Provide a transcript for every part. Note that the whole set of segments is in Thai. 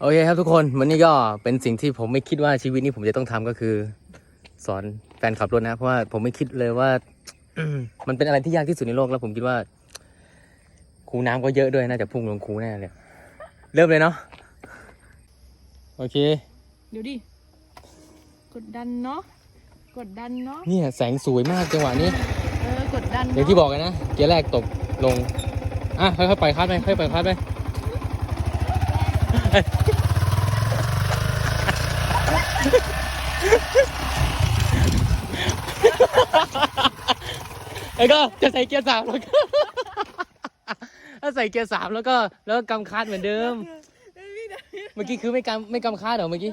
โอเคครับทุกคนวันนี้ก็เป็นสิ่งที่ผมไม่คิดว่าชีวิตนี้ผมจะต้องทำก็คือ สอนแฟนขับรถนะเพราะว่าผมไม่คิดเลยว่ามันเป็นอะไรที่ยากที่สุดในโลกแล้วผมคิดว่าคูน้ำก็เยอะด้วยน่าจะพุ่งลงคูแน่เลยเริ่มเลยเนาะโอเค เดี๋ยวดิกดดันเนาะกดดันเนาะเนี่ยแสงสวยมากจังหวะนี้เออกดดันอย่างเนาะที่บอกกันนะเกียร์แรกตกลงอะค่อยๆปล่อยคลัดไปค่อยๆปล่อยคลัดไป แล้วก็จะใส่เกียร์สามแล้วก็ถ้าใส่เกียร์สามแล้วก็แล้วก็กำคลัดเหมือนเดิม เมื่อกี้คือไม่กำไม่กำคลัดเหรอเมื่อกี้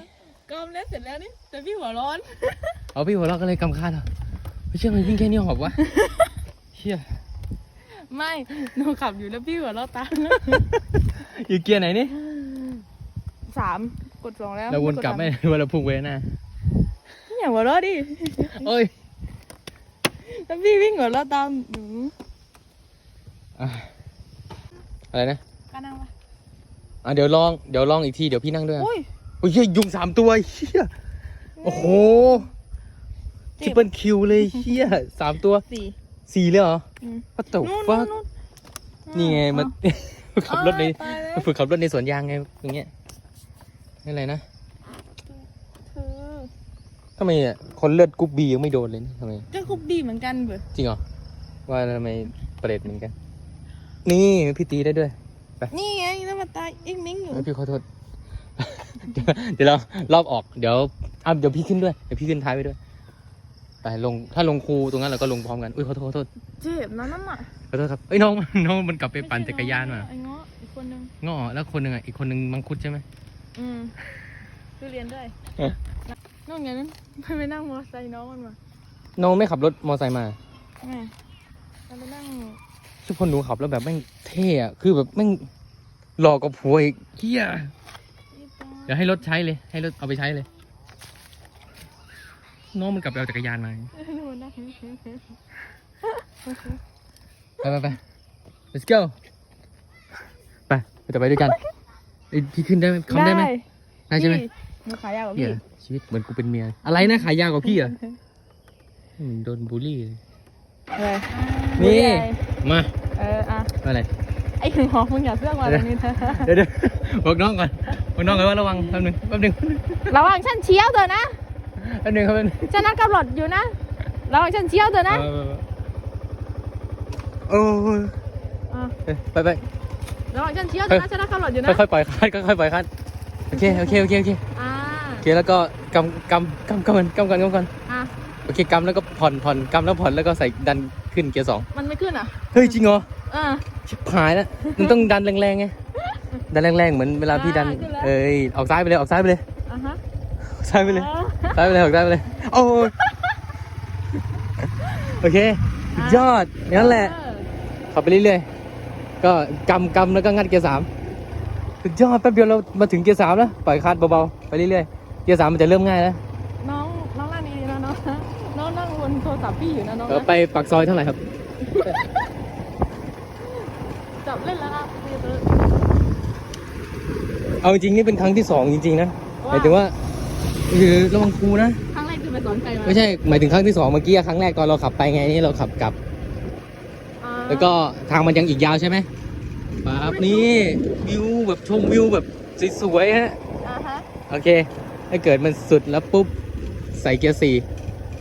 กอมแล้วเสร็จแล้วนี่แต่พี่หัวร้อนเอาพี่หัวเราะก็เลยกำคาดเหรอไม่เชื่อมันวิ่งแค่นี้หอบวะเชี่ยไม่หนูขับอยู่แล้วพี่หัวเราะตามอยู่เกียร์ไหนนี่ สามกดสองแล้วเราวนกลับไหมดว่าเราพุ่งไปหน้าสามอย่าหัวเราะดิโอ้ยแล้วพี่วิ่งหัวเราะตามหนูอะอะไรนะก็นั่งปะอะเดี๋ยวลองเดี๋ยวลองอีกทีเดี๋ยวพี่นั่งด้วยโอ้ยโอ้ยเหี้ยยุงสามตัวเฮียโอ้โหทเจ็ริบปเปิลคิวเลยเฮียสามตัวสี่สี่เลยเหรออืม What the นู่น fuck นู่นนี่ไงมันขับรถในอ้าวตายแล้วฝึกขับรถในสวนยางไงอย่างเงี้ย นี่อะไรนะเธอทำไมอะคนเลือดกรุ๊ปบียังไม่โดนเลยนะทำไม ก็คุบบีเหมือนกันเบอจริงเหรอ ว่าทำไมเปรตเหมือนกัน นี่พี่ตีได้ด้วยนี่ไงแล้วมาตายเอ็งมิ้งอยู่ เอ้ยพี่ขอโทษ เดี๋ยวเดี๋ยวเรารอบออกเดี๋ยวอะเดี๋ยวพี่ขึ้นด้วยเดี๋ยวพี่ขึ้นท้ายไปด้วยไปลงถ้าลงคูตรงนั้นเราก็ลงพร้อมกันอุ้ยขอโทษขอโทษเจ็บนะนั่นอะขอโทษครับเอ้ยน้องน้องมันกลับไปปั่นจักรยานมาไอ้เงาะอีกคนนึง ง้อแล้วคนหนึ่งอะอีกคนหนึ่งมังคุดใช่ไหม อืมทุเรียนด้วยเอ๊ะนู่นไงนั่นไปไปนั่งมอเตอร์ไซค์น้องมันมาน้องไม่ขับรถมอไซค์มาแม่เราไปนั่งทุกคนหนูขับแล้วแบบแม่งเท่อะคือแบบแม่งหล่อกว่าผัวอีกเฮียอีปอเดี๋ยวให้รถใช้เลย ให้รถเอาไปใช้เลย น้องมันกลับไปเอาจักรยานมานู่นนั่งไปไปไป let's go ไปไปต่อไปด้วยกัน เอ้ยพี่ขึ้นได้ไหมคำได้ไหมได้ใช่ไหมพี่หนูขายยาวกว่าเฮีพี่ยชีวิตเหมือนกูเป็นเมีย อะไรนะขายยาวกว่าพี่เหรออืมโดนบูลลี่เลยเออนี่ มาเอออะอะไร ไอ้หนึ่งหอมมึงอย่าเสื้อกมาตรงนี้นะเดี๋ยวเดี๋ยวบอกน้องก่อนบอกน้องก่อนว่าระวังแป๊บหนึงแป๊บหนึงระวังฉันเชี่ยวเถอะนะแป๊บหนึงครับแป๊บหนึงฉันนัดกำหนดอยู่นะระวังฉันเชี่ยวเถอะนะ เออโอ้ยอะ เอ้ยไปไป ระวังฉันเชี่ยวเถอะนะฉันนัดกำหนดอยู่นะค่อยๆปล่อยคัดค่อยๆปล่อยคัดโอเคโอเคโอเคโอเคอ่าโอเคแล้วก็กำกำกำกำกันกำกันกำกันอะโอเคกำแล้วก็ผ่อนผ่อนกำแล้วผ่อนแล้วก็ใส่ดันขึ้นเกียร์สองมันไม่ขึ้นอะเฮ้ยจริงเหรออ่าชิบหายแล้วมันต้องดันแรงๆไงดันแรงๆเหมือนเวลาพี่ดันได้ขึ้นแล้วเอ้ยออกซ้ายไปเลยออกซ้ายไปเลยอะฮะออกซ้ายไปเลยอ่าซ้ายไปเลยออกซ้ายไปเลยโอ้ยโอเคสุดยอดนั่นแหละเออขับไปเรื่อยๆ ก็กำกำแล้วก็งัดเกียร์สามสุดยอดแป๊บเดียวเรามาถึงเกียร์สามแล้วปล่อยคลัดเบาๆไปเรื่อยๆเกียร์สามมันจะเริ่มง่ายแล้วน้องน้องนั่งนี่นะน้องน้องนั่งบนโทรศัพท์พี่อยู่นะน้องเออนะไปปากซอยเท่าไหร่ครับจับเล่นแล้วครับพี่เตอร์เอาจริงๆนี่เป็นครั้งที่สองจริงๆนะหมายถึงว่าคือระวังครูนะครั้งแรกคือไปสอนใครมาไม่ใช่หมายถึงครั้งที่สองเมื่อกี้อะครั้งแรกตอนเราขับไปไงนี่เราขับกลับอ่า แล้วก็ทางมันยังอีกยาวใช่ไหมครับนี่วิวแบบชมวิวแบบสวยๆฮะอ่าฮะโอเค ถ้าเกิดมันสุดแล้วปุ๊บใส่เกียร์สี่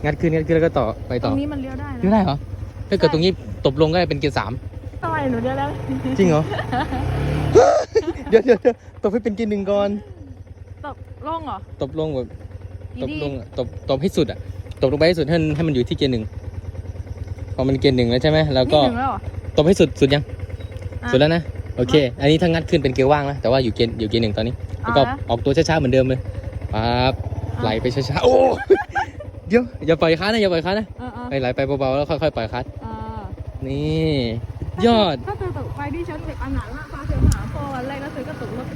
งัดขึ้นงัดขึ้นแล้วก็ต่อไปตรต่องนี้มันเลี้ยวได้นะไม่ได้เหรอถ้าเกิดตรงนี้ตบลงก็เป็นเกียร์สามทำไมหนูเลี้ยวแล้วจริงเหรอเดี๋ยวเดี๋ยวเดี๋ยวตบให้เป็นเกียร์หนึ่งก่อนตกลงเหรอตบลงแบบอีตบดีลงอะตบตบให้สุดอะตบลงไปให้สุดให้มันให้มันอยู่ที่เกียร์หนึ่ง พอมันเกียร์หนึ่งแล้วใช่ไหมแล้วก็นี่ถึงแล้วเหรอ ตบให้สุดสุดยัง อะสุดแล้วนะ โอเค อันนี้ถ้างัดขึ้นเป็นเกียร์ว่างนะแต่ว่าอยู่เกียร์อยู่เกียร์หนึ่งตอนนี้แล้วก็อ่าฮะออกตัวช้าๆเหมือนเดิมเลยปั๊บอะไหลไปช้าๆโอ้ เดี๋ยวอย่าปล่อยคัสนะอย่าปล่อยคัสนะอ่าอ่าไปไหลไปเบาๆแล้วค่อยๆปล่อยคัสอ่านี่ยอด ถ้าเธอตกไปที่ฉันเด็กอันหนังอะพาเธอหาพ่อวันแรกแล้วเธอก็ตกรถ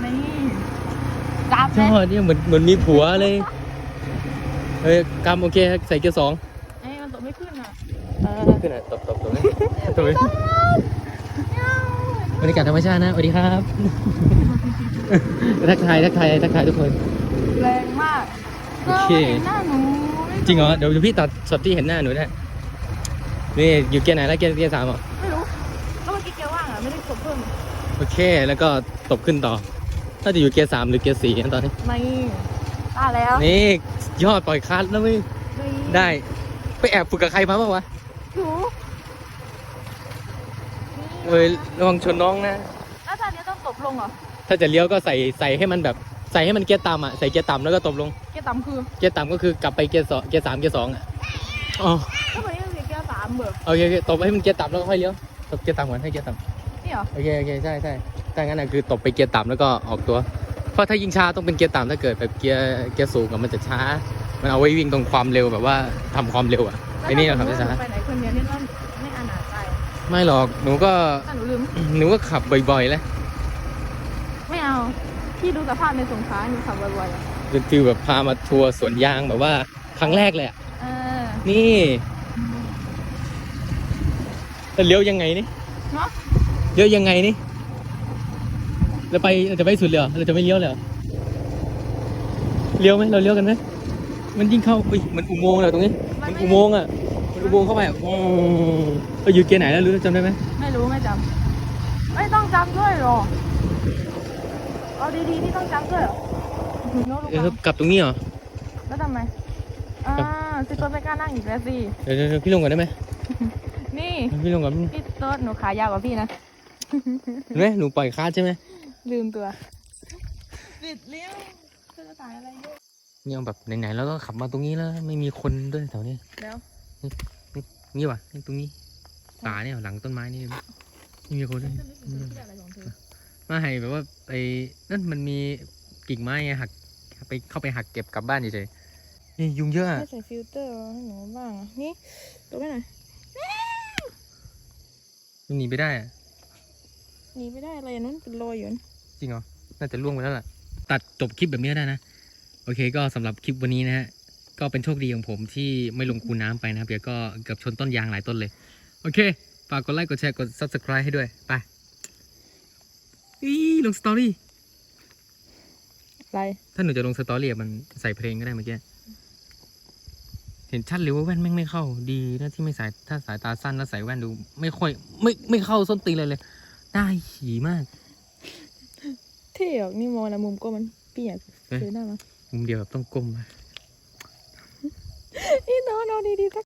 ไปนี่จับยเลยอดเนี่ยเหมือนเหมือนมีผัวเลย เฮ้ยกำโอเคใส่เกียร์สองไอ้มันตกไม่ขึ้นอะเออขึ้นอะตบตบตบเลยตบเลยเอ้าบรรยากาศธรรมชาตินะสวัสดีครับ ทักทายทักทายทักทายทุกคน แรงมากโอเคก็ไม่เห็นหน้าหนูไม่จริงเหรอเดี๋ยวพี่ตัดช็อตที่เห็นหน้าหนูได้นี่อยู่เกียร์ไหนแล้วเกียร์เกียร์สามเหรอไม่รู้แล้วเมื่อกี้แกว่างอะไม่ได้กดเพิ่มโอเคแล้วก็ตบขึ้นต่อถ้าจะอยู่เกียร์สามหรือเกียร์สี่นะตอนนี้ไม่ ได้แล้วนี่ยอดปล่อยคัสแล้วไม่นี่ได้ ไปแอบฝึกกับใครมาบ้างวะหนูเอ้ยระวังชนน้องนะแล้วตอนนี้ต้องตบลงเหรอถ้าจะเลี้ยวก็ใส่ใส่ให้มันแบบใส่ให้มันเกียร์ต่ำอะใส่เกียร์ต่ำแล้วก็ตบลงเกียร์ต่ำคือเกียร์ต่ำก็คือกลับไปเกียร์สองเกียร์สามเกียร์สองอะอ๋อแล้ววันนี้มันเกียร์สามเบอร์โอเคโอเคตบให้มันเกียร์ต่ำแล้วก็ค่อยเลี้ยวตบเกียร์ต่ำก่อนให้เกียร์ต่ำนี่เหรอโอเคโอเคใช่ใช่ถ้างั้นอะคือตบไปเกียร์ต่ำแล้วก็ออกตัวเพ ราะถ้ายิงช้าต้องเป็นเกียร์ต่ำถ้าเกิดแบบเกียร์เกียร์สูงอะมันจะช้า มันเอาไว้วิ่งตรงความเร็วแบบว่าทำความเร็วอะไอ้นี่เราทำได้ช้าไปไหนคนเดียวนี่ต้องไม่อนาจใจไม่หรอกหนูก็ถ้าหนูลืมหนูก็ขับบ่อยๆแล้วไม่เอาพี่ดูสภาพในสงขลาหนูขับบ่อยๆอะเป็นฟิลแบบพามาทัวร์สวนยางแบบว่าครั้งแรกเลยอะเออนี่จะเลี้ยวยังไงนี่เนาะเลี้ยวยังไงนี่ เราไปเราจะไปสุดเลยเหรอเราจะไม่เลี้ยวเลยเหรอเลี้ยวไหมเราเลี้ยวกันไหมมันยิ่งเข้าอุ้ยมันอุโมงค์เลยตรงนี้มันอุโมงค์อะมันอุโมงค์เข้าไปอะอืมไปอยู่เกียร์ไหนแล้วรู้จำได้ไหมไม่รู้ไม่จำไม่ต้องจำด้วยหรอเอาดีๆนี่ต้องจำด้วยเหรอโน้ตเอรู้อขับตรงนี้เหรอแล้วทำไมอ่าสิตัวไม่กล้านั่งอีกแล้วสิเดี๋ยวเดี๋ยวเดี๋ยวพี่ลงก่อนได้ไหมนี่พี่ลงก่อนพี่โต๊ดหนูขายาวกว่าพี่นะเห็นไหมหนูปล่อยคาร์ดใช่ไหม ลืมตัวปิดเลี้ยวจะถ่ายอะไรเยอะเนี่ยแบบไหนๆแล้วก็ขับมาตรงนี้แล้ว ไม่มีคนด้วยแถวนี้แล้วนี่ว่ะนี่ตรงนี้ป่าเนี่ยหลังต้นไม้นี่ไม่มีคนเลยจะไม่ถึงจะอะไรของเธอมาให้แบบว่าไอ้นั่นมันมีกิ่งไม้ไงหักไปเข้าไปหักเก็บกลับบ้านเฉยๆนี่ยุงเยอะอะไม่ใส่ฟิลเตอร์ให้หนูบ้างอะนี่ตัวไปไหนอยมันหนีไปได้อะหนีไม่ได้อะไรอันนั้นเป็นรอยอยู่นั่น จริงเหรอ น่าจะล่วงไปแล้วล่ะ ตัดจบคลิปแบบนี้ได้นะ โอเคก็สำหรับคลิปวันนี้นะฮะ ก็เป็นโชคดีของผมที่ไม่ลงคูน้ำไปนะครับเดี๋ยวก็เกือบชนต้นยางหลายต้นเลย โอเค ฝากกดไลค์ กดแชร์ กด subscribe ให้ด้วย ไปอีลงสตอรี่อะไรถ้าหนูจะลงสตอรี่อะมันใส่เพลงก็ได้เมื่อกี้ เห็นชัดเลยว่าแว่นแม่งไม่เข้า ดีนะที่ไม่สายถ้าสายตาสั้นแล้วใส่แว่นดู ไม่ค่อย ไม่ไม่เข้าส้นตีนเลยเลย ได้ขี่มากเท่ออกนี่มองนะมุมก็มันเปียกเอ๊ะซื้อได้ไหมมุมเดียวแบบต้องก้มมา นี่น้องเอาดีๆสัก